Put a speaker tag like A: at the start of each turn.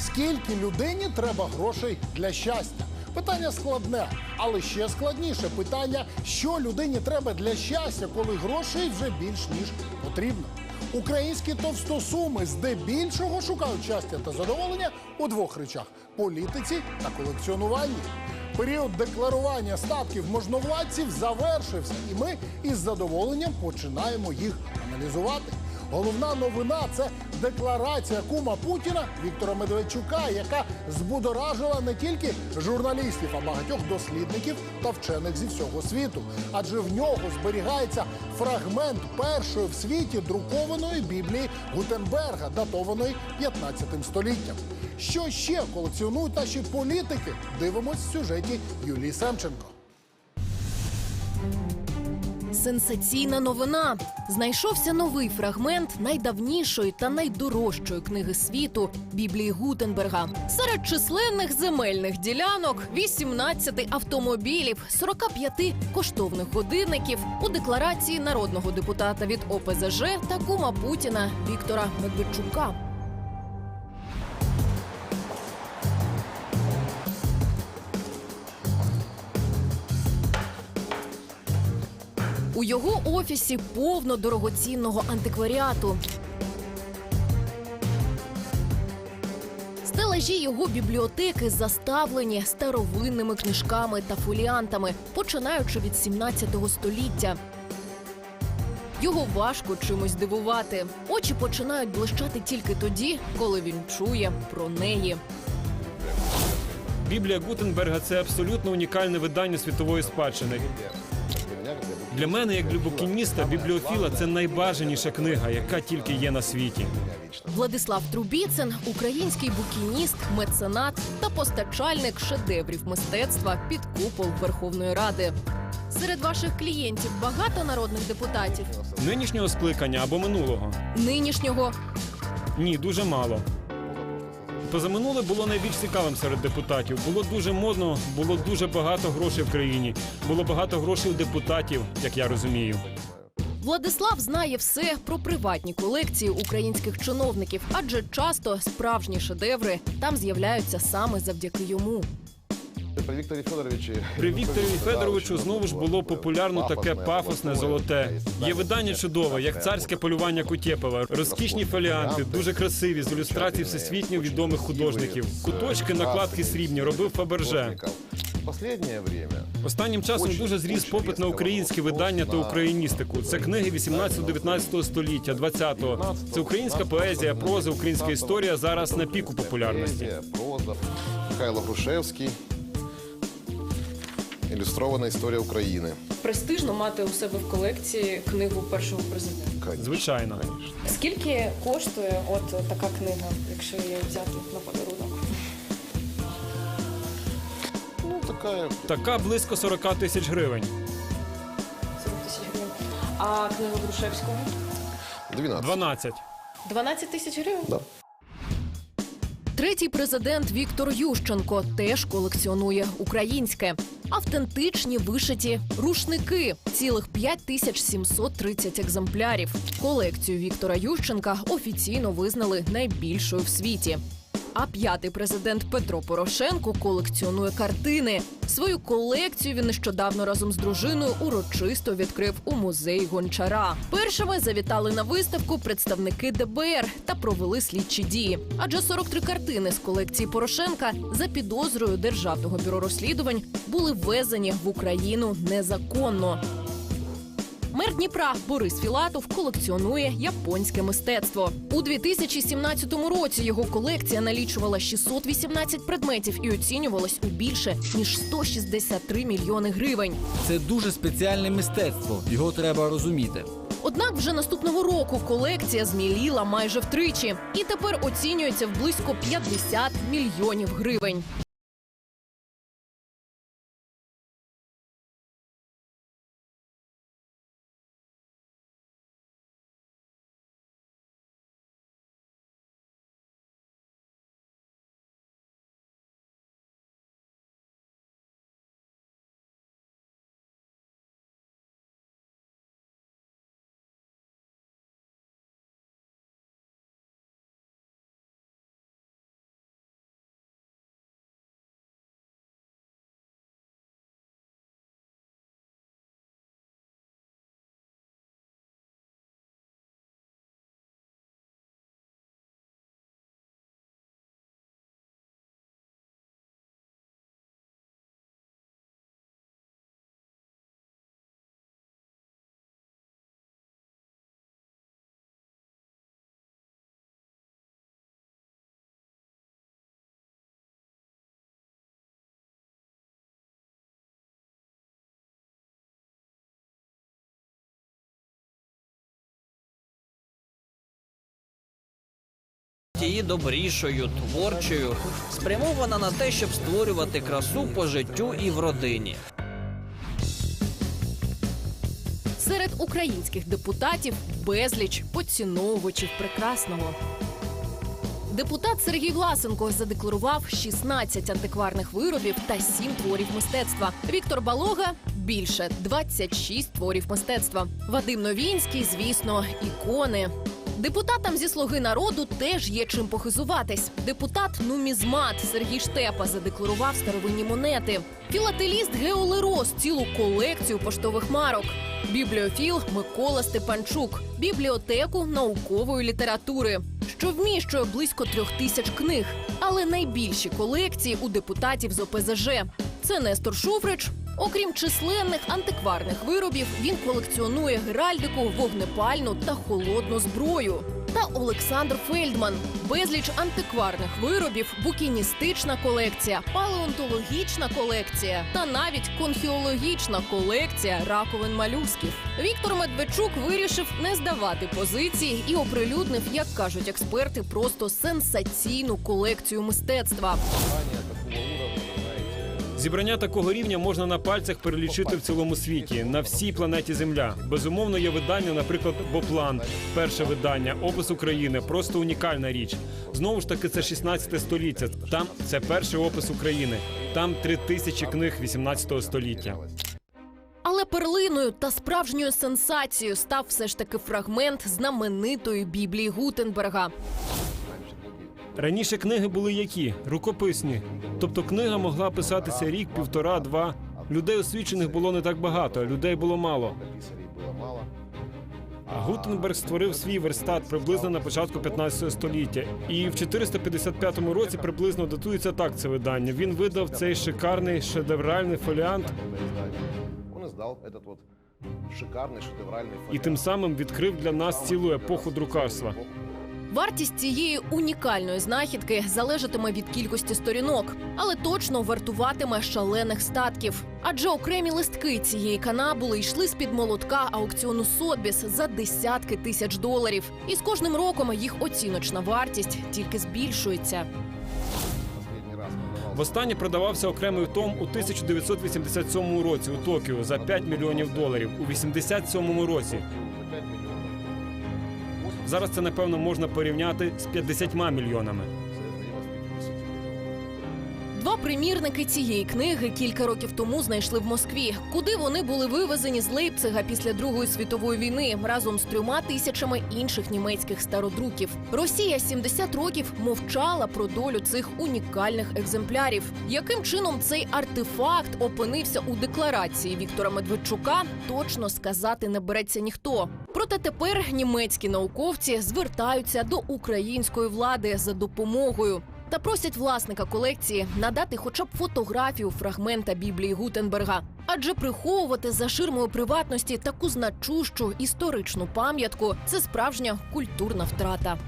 A: Скільки людині треба грошей для щастя? Питання складне, але ще складніше питання, що людині треба для щастя, коли грошей вже більш ніж потрібно. Українські товстосуми здебільшого шукають щастя та задоволення у двох речах політиці та колекціонуванні. Період декларування статків можновладців завершився, і ми із задоволенням починаємо їх аналізувати. Головна новина це декларація кума Путіна Віктора Медведчука, яка збудоражила не тільки журналістів, а багатьох дослідників та вчених зі всього світу. Адже в нього зберігається фрагмент першої в світі друкованої біблії Гутенберга, датованої 15 століттям. Що ще колекціонують наші політики? Дивимось в сюжеті Юлії Семченко.
B: Сенсаційна новина. Знайшовся новий фрагмент найдавнішої та найдорожчої книги світу Біблії Гутенберга. Серед численних земельних ділянок, 18 автомобілів, 45 коштовних годинників у декларації народного депутата від ОПЗЖ та кума Путіна Віктора Медведчука. У його офісі повно дорогоцінного антикваріату. Стелажі його бібліотеки заставлені старовинними книжками та фоліантами, починаючи від 17 століття. Його важко чимось дивувати. Очі починають блищати тільки тоді, коли він чує про неї.
C: Біблія Гутенберга це абсолютно унікальне видання світової спадщини. Для мене, як для букініста, бібліофіла це найбажаніша книга, яка тільки є на світі.
B: Владислав Трубіцин український букініст, меценат та постачальник шедеврів мистецтва під купол Верховної Ради. Серед ваших клієнтів багато народних депутатів.
C: Нинішнього скликання або минулого?
B: Нинішнього
C: Ні, дуже мало. Позаминуле було найбільш цікавим серед депутатів. Було дуже модно, було дуже багато грошей в країні. Було багато грошей у депутатів, як я розумію.
B: Владислав знає все про приватні колекції українських чиновників, адже часто справжні шедеври там з'являються саме завдяки йому.
D: При Вікторі Федоровичі
C: При Вікторі Федоровичу знову ж було популярно таке пафосне золоте. Є видання чудове, як царське полювання Кутєпова. Розкішні фоліанти, дуже красиві, з ілюстрацій всесвітньо відомих художників. Куточки, накладки срібні робив Фаберже. Останнім часом дуже зріс попит на українське видання та україністику. Це книги 18-19 століття, 20-го. Це українська поезія, проза, українська історія зараз на піку популярності.
D: Михайло Грушевський. Ілюстрована історія України.
E: престижно мати у себе в колекції книгу першого президента.
D: Конечно,
C: Звичайно.
D: конечно.
E: Скільки коштує от така книга, якщо її взяти на подарунок?
D: Ну, така
C: Така близько 40 тисяч гривень.
E: 40 тисяч гривень. А книга Грушевського?
D: 12.
C: 12.
E: 12 тисяч гривень?
D: Да.
B: Третій президент Віктор Ющенко теж колекціонує українське. Автентичні вишиті рушники цілих 5730 екземплярів. Колекцію Віктора Ющенка офіційно визнали найбільшою в світі. А п'ятий президент Петро Порошенко колекціонує картини. Свою колекцію він нещодавно разом з дружиною урочисто відкрив у музеї Гончара. Першими завітали на виставку представники ДБР та провели слідчі дії. Адже 43 картини з колекції Порошенка за підозрою державного бюро розслідувань були ввезені в Україну незаконно. Мер Дніпра Борис Філатов колекціонує японське мистецтво. У 2017 році його колекція налічувала 618 предметів і оцінювалась у більше ніж 163 мільйони гривень.
F: Це дуже спеціальне мистецтво. Його треба розуміти.
B: Однак вже наступного року колекція зміліла майже втричі і тепер оцінюється в близько 50 мільйонів гривень.
G: Її добрішою, творчою, спрямована на те, щоб створювати красу по життю і в родині.
B: Серед українських депутатів безліч поціновувачів прекрасного. Депутат Сергій Власенко задекларував 16 антикварних виробів та 7 творів мистецтва. Віктор Балога більше 26 творів мистецтва. Вадим Новінський, звісно, ікони. Депутатам зі слуги народу теж є чим похизуватись. Депутат нумізмат Сергій Штепа задекларував старовинні монети. Філателіст Гео Лерос цілу колекцію поштових марок. Бібліофіл Микола Степанчук, бібліотеку наукової літератури, що вміщує близько трьох тисяч книг. Але найбільші колекції у депутатів з ОПЗЖ. Це Нестор Шуфрич. Окрім численних антикварних виробів, він колекціонує геральдику, вогнепальну та холодну зброю. Та Олександр Фельдман безліч антикварних виробів, букіністична колекція, палеонтологічна колекція та навіть конхіологічна колекція раковин малюсків. Віктор Медведчук вирішив не здавати позиції і оприлюднив, як кажуть експерти, просто сенсаційну колекцію мистецтва.
C: Зібрання такого рівня можна на пальцях перелічити в цілому світі на всій планеті Земля. Безумовно, є видання, наприклад, Боплан, перше видання, опис України, просто унікальна річ. Знову ж таки, це 16 століття. Там це перший опис України. Там три тисячі книг 18 століття.
B: Але перлиною та справжньою сенсацією став все ж таки фрагмент знаменитої Біблії Гутенберга.
C: Раніше книги були які? Рукописні. Тобто книга могла писатися рік, півтора, два. Людей освічених було не так багато, а людей було мало. А Гутенберг створив свій верстат приблизно на початку 15 століття. І в 455 році приблизно датується так це видання. Він видав цей шикарний шедевральний фоліант
D: Он издал этот вот шикарный шедевральный
C: і тим самим відкрив для нас цілу епоху друкарства.
B: Вартість цієї унікальної знахідки залежатиме від кількості сторінок, але точно вартуватиме шалених статків. Адже окремі листки цієї канабули йшли з під молотка аукціону Сотбіс за десятки тисяч доларів. І з кожним роком їх оціночна вартість тільки збільшується.
C: Востаннє продавався окремий том у 1987 році у Токіо за 5 мільйонів доларів. У 87 році
D: за 5 миллионов.
C: Зараз це напевно можна порівняти з 50 мільйонами.
B: Два примірники цієї книги кілька років тому знайшли в Москві, куди вони були вивезені з Лейпцига після Другої світової війни разом з трьома тисячами інших німецьких стародруків. Росія 70 років мовчала про долю цих унікальних екземплярів. Яким чином цей артефакт опинився у декларації Віктора Медведчука, точно сказати не береться ніхто. Проте тепер німецькі науковці звертаються до української влади за допомогою та просять власника колекції надати хоча б фотографію фрагмента Біблії Гутенберга. Адже приховувати за ширмою приватності таку значущу історичну пам'ятку це справжня культурна втрата.